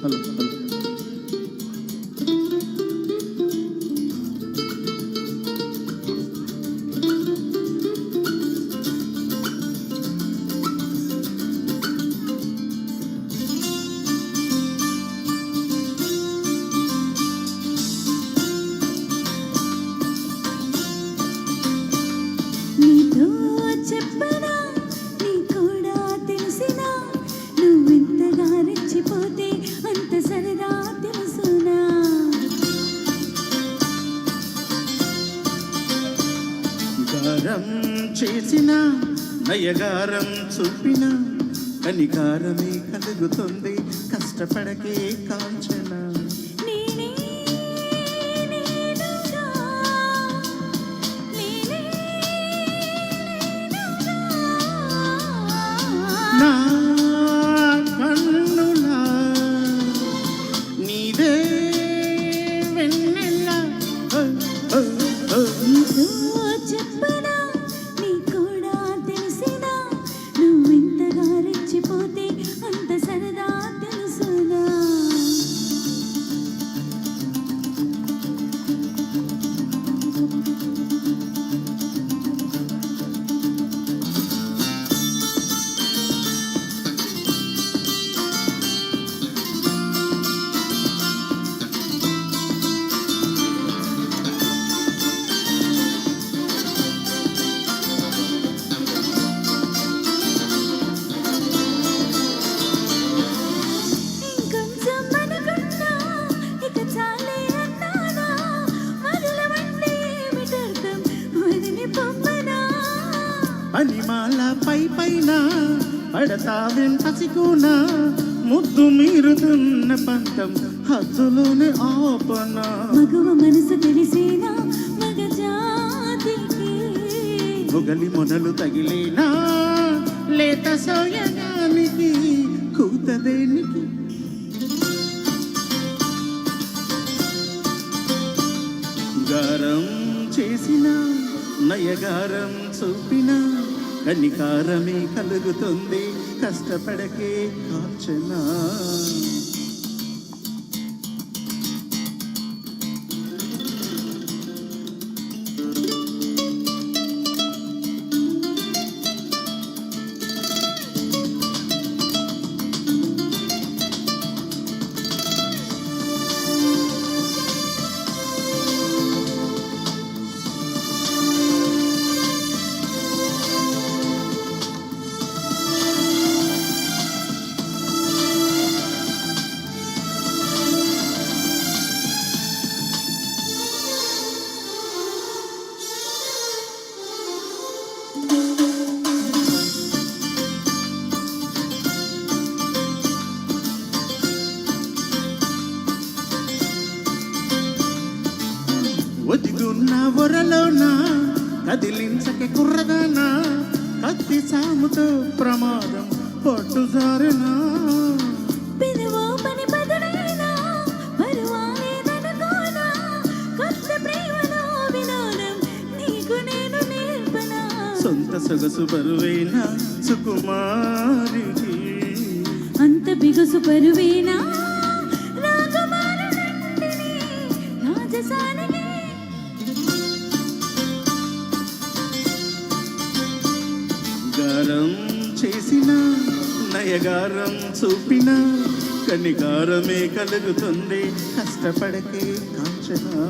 Hello. చేసిన నయగారం చూపిన కనికారమే కలుగుతుంది కష్టపడకే కాంచన. నా కన్నులా నీదే పనిమాల పై పైన పడతావేం పసికోనా ముద్దు మీరుతున్న పంతం హద్దులోనే ఆపనా. మగవ మనసు తెలిసేనా మగ జాతికి మొగలి మొనలు తగిలేనా లేత సోయగానికి కూతదేనికి గారం చేసిన నయగారం చూపిన కనికారమే కలుగుతుంది. కష్టపడకే కాంచనా. ఒదిగున్న ఒరలోన కదిలించక కుర్రదానా కత్తి సాముతో ప్రమాదం నేను నేర్పనా? సొంత సొగసు బరువైన సుకుమారికి అంత బిగుసు పరువేనా గారం చేసిన నయగారం చూపిన కనికారమే కలుగుతుంది. కష్టపడకే కాంచనా.